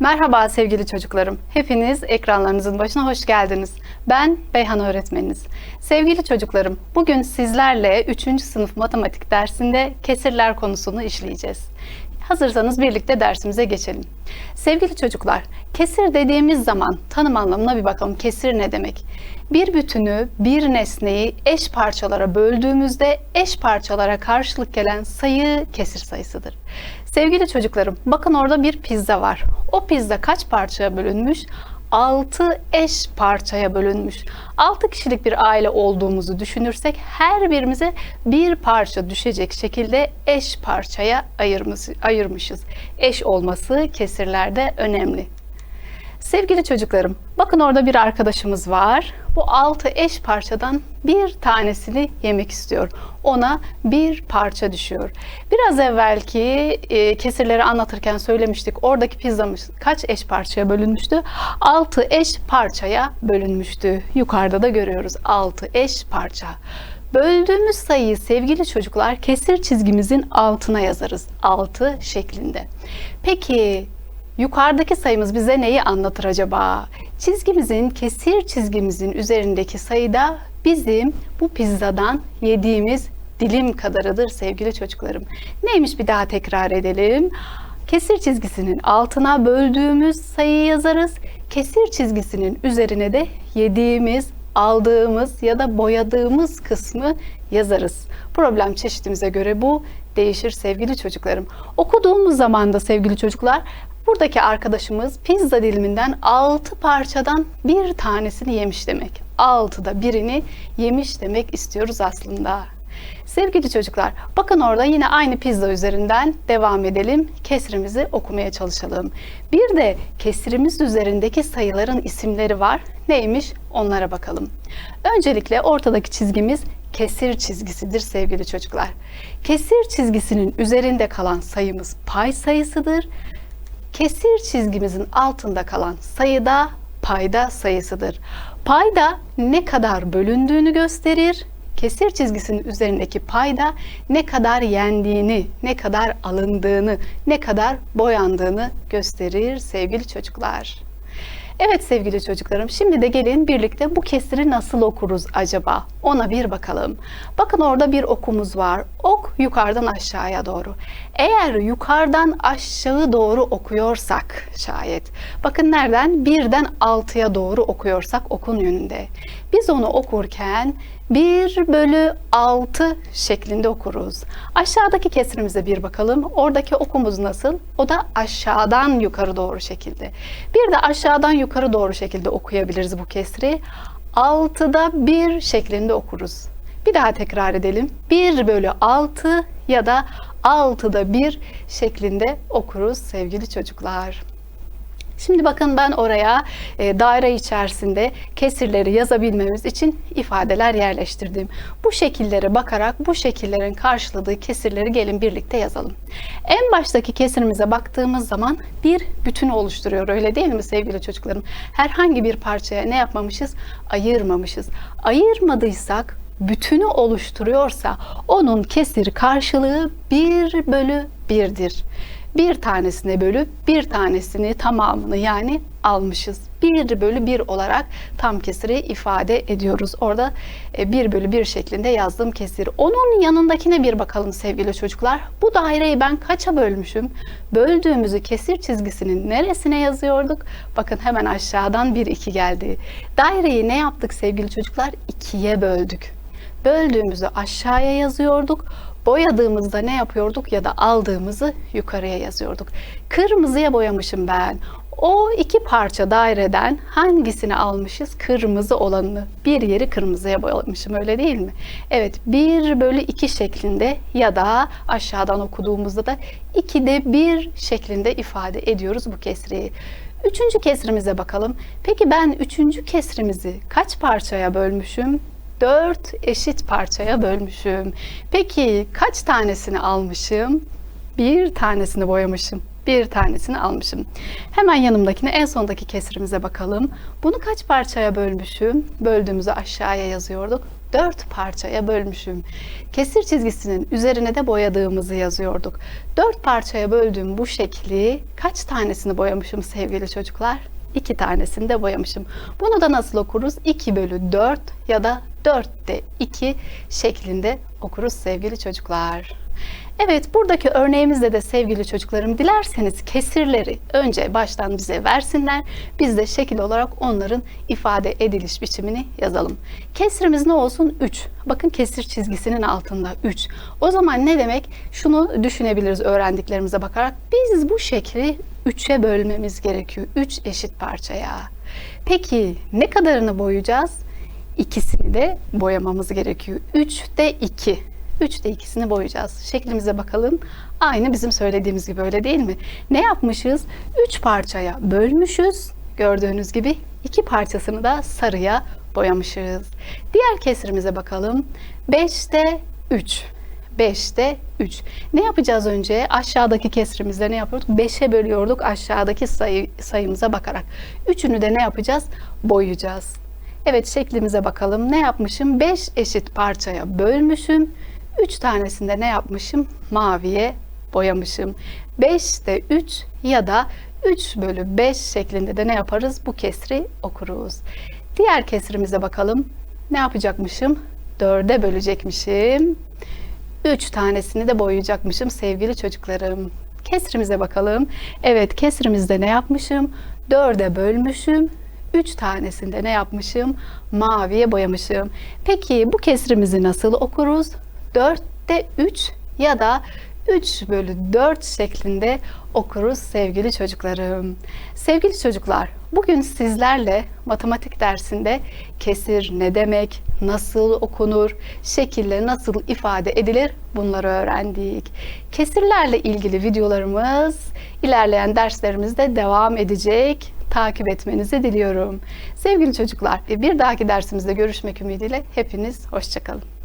Merhaba sevgili çocuklarım. Hepiniz ekranlarınızın başına hoş geldiniz. Ben Beyhan öğretmeniniz. Sevgili çocuklarım, bugün sizlerle 3. sınıf matematik dersinde kesirler konusunu işleyeceğiz. Hazırsanız birlikte dersimize geçelim. Sevgili çocuklar, kesir dediğimiz zaman tanım anlamına bir bakalım. Kesir ne demek? Bir bütünü, bir nesneyi eş parçalara böldüğümüzde eş parçalara karşılık gelen sayı kesir sayısıdır. Sevgili çocuklarım, bakın orada bir pizza var. O pizza kaç parçaya bölünmüş? 6 eş parçaya bölünmüş. 6 kişilik bir aile olduğumuzu düşünürsek her birimize bir parça düşecek şekilde eş parçaya ayırmış, ayırmışız. Eş olması kesirlerde önemli. Sevgili çocuklarım, bakın orada bir arkadaşımız var. Bu altı eş parçadan bir tanesini yemek istiyor. Ona bir parça düşüyor. Biraz evvelki e, kesirleri anlatırken söylemiştik. Oradaki pizzamız kaç eş parçaya bölünmüştü? Altı eş parçaya bölünmüştü. Yukarıda da görüyoruz altı eş parça. Böldüğümüz sayıyı sevgili çocuklar kesir çizgimizin altına yazarız. Altı şeklinde. Peki Yukarıdaki sayımız bize neyi anlatır acaba? Çizgimizin, kesir çizgimizin üzerindeki sayıda bizim bu pizzadan yediğimiz dilim kadarıdır sevgili çocuklarım. Neymiş bir daha tekrar edelim. Kesir çizgisinin altına böldüğümüz sayıyı yazarız. Kesir çizgisinin üzerine de yediğimiz, aldığımız ya da boyadığımız kısmı yazarız. Problem çeşitimize göre bu değişir sevgili çocuklarım. Okuduğumuz zaman da sevgili çocuklar Buradaki arkadaşımız pizza diliminden 6 parçadan bir tanesini yemiş demek. 6'da birini yemiş demek istiyoruz aslında. Sevgili çocuklar, bakın orada yine aynı pizza üzerinden devam edelim. Kesrimizi okumaya çalışalım. Bir de kesrimiz üzerindeki sayıların isimleri var. Neymiş? Onlara bakalım. Öncelikle ortadaki çizgimiz kesir çizgisidir sevgili çocuklar. Kesir çizgisinin üzerinde kalan sayımız pay sayısıdır. Kesir çizgimizin altında kalan sayıda payda sayısıdır. Payda ne kadar bölündüğünü gösterir. Kesir çizgisinin üzerindeki payda ne kadar yendiğini, ne kadar alındığını, ne kadar boyandığını gösterir sevgili çocuklar. Evet sevgili çocuklarım, şimdi de gelin birlikte bu kesiri nasıl okuruz acaba? Ona bir bakalım. Bakın orada bir okumuz var. Ok yukarıdan aşağıya doğru. Eğer yukarıdan aşağı doğru okuyorsak şayet, bakın nereden? Birden altıya doğru okuyorsak okun yönünde. Biz onu okurken 1 bölü 6 şeklinde okuruz. Aşağıdaki kesrimize bir bakalım. Oradaki okumuz nasıl? O da aşağıdan yukarı doğru şekilde. Bir de aşağıdan yukarı doğru şekilde okuyabiliriz bu kesri. 6'da 1 şeklinde okuruz. Bir daha tekrar edelim. 1 bölü 6 ya da 6'da 1 şeklinde okuruz sevgili çocuklar. Şimdi bakın ben oraya e, daire içerisinde kesirleri yazabilmemiz için ifadeler yerleştirdim. Bu şekillere bakarak bu şekillerin karşıladığı kesirleri gelin birlikte yazalım. En baştaki kesirimize baktığımız zaman bir bütün oluşturuyor öyle değil mi sevgili çocuklarım? Herhangi bir parçaya ne yapmamışız? Ayırmamışız. Ayırmadıysak bütünü oluşturuyorsa onun kesir karşılığı 1 bölü 1'dir bir tanesine bölüp bir tanesini tamamını yani almışız. 1 bölü 1 olarak tam kesiri ifade ediyoruz. Orada 1 e, bölü 1 şeklinde yazdığım kesir. Onun yanındakine bir bakalım sevgili çocuklar. Bu daireyi ben kaça bölmüşüm? Böldüğümüzü kesir çizgisinin neresine yazıyorduk? Bakın hemen aşağıdan 1 2 geldi. Daireyi ne yaptık sevgili çocuklar? 2'ye böldük. Böldüğümüzü aşağıya yazıyorduk boyadığımızda ne yapıyorduk ya da aldığımızı yukarıya yazıyorduk. Kırmızıya boyamışım ben. O iki parça daireden hangisini almışız? Kırmızı olanını. Bir yeri kırmızıya boyamışım öyle değil mi? Evet 1 bölü 2 şeklinde ya da aşağıdan okuduğumuzda da 2'de 1 şeklinde ifade ediyoruz bu kesriyi. Üçüncü kesrimize bakalım. Peki ben üçüncü kesrimizi kaç parçaya bölmüşüm? 4 eşit parçaya bölmüşüm. Peki kaç tanesini almışım? Bir tanesini boyamışım. Bir tanesini almışım. Hemen yanımdakine en sondaki kesrimize bakalım. Bunu kaç parçaya bölmüşüm? Böldüğümüzü aşağıya yazıyorduk. dört parçaya bölmüşüm. Kesir çizgisinin üzerine de boyadığımızı yazıyorduk. Dört parçaya böldüğüm bu şekli kaç tanesini boyamışım sevgili çocuklar? İki tanesini de boyamışım. Bunu da nasıl okuruz? 2 bölü 4 ya da 4'te 2 şeklinde okuruz sevgili çocuklar. Evet buradaki örneğimizde de sevgili çocuklarım dilerseniz kesirleri önce baştan bize versinler. Biz de şekil olarak onların ifade ediliş biçimini yazalım. Kesrimiz ne olsun? 3. Bakın kesir çizgisinin altında 3. O zaman ne demek? Şunu düşünebiliriz öğrendiklerimize bakarak. Biz bu şekli 3'e bölmemiz gerekiyor. 3 eşit parçaya. Peki ne kadarını boyayacağız? İkisini de boyamamız gerekiyor. 3'te 2. 3'te ikisini boyayacağız. Şeklimize bakalım. Aynı bizim söylediğimiz gibi öyle değil mi? Ne yapmışız? 3 parçaya bölmüşüz. Gördüğünüz gibi iki parçasını da sarıya boyamışız. Diğer kesrimize bakalım. 5'te 3. 5'te 3. Ne yapacağız önce? Aşağıdaki kesrimizde ne yapıyorduk? 5'e bölüyorduk aşağıdaki sayı, sayımıza bakarak. Üçünü de ne yapacağız? Boyayacağız. Evet şeklimize bakalım. Ne yapmışım? 5 eşit parçaya bölmüşüm. 3 tanesinde ne yapmışım? Maviye boyamışım. 5'te 3 ya da 3 bölü 5 şeklinde de ne yaparız? Bu kesri okuruz. Diğer kesrimize bakalım. Ne yapacakmışım? 4'e bölecekmişim. 3 tanesini de boyayacakmışım sevgili çocuklarım. Kesrimize bakalım. Evet kesrimizde ne yapmışım? 4'e bölmüşüm. 3 tanesinde ne yapmışım? Maviye boyamışım. Peki bu kesrimizi nasıl okuruz? 4'te 3 ya da 3 bölü 4 şeklinde okuruz sevgili çocuklarım. Sevgili çocuklar, bugün sizlerle matematik dersinde kesir ne demek, nasıl okunur, şekille nasıl ifade edilir bunları öğrendik. Kesirlerle ilgili videolarımız ilerleyen derslerimizde devam edecek. Takip etmenizi diliyorum. Sevgili çocuklar, bir dahaki dersimizde görüşmek ümidiyle hepiniz hoşçakalın.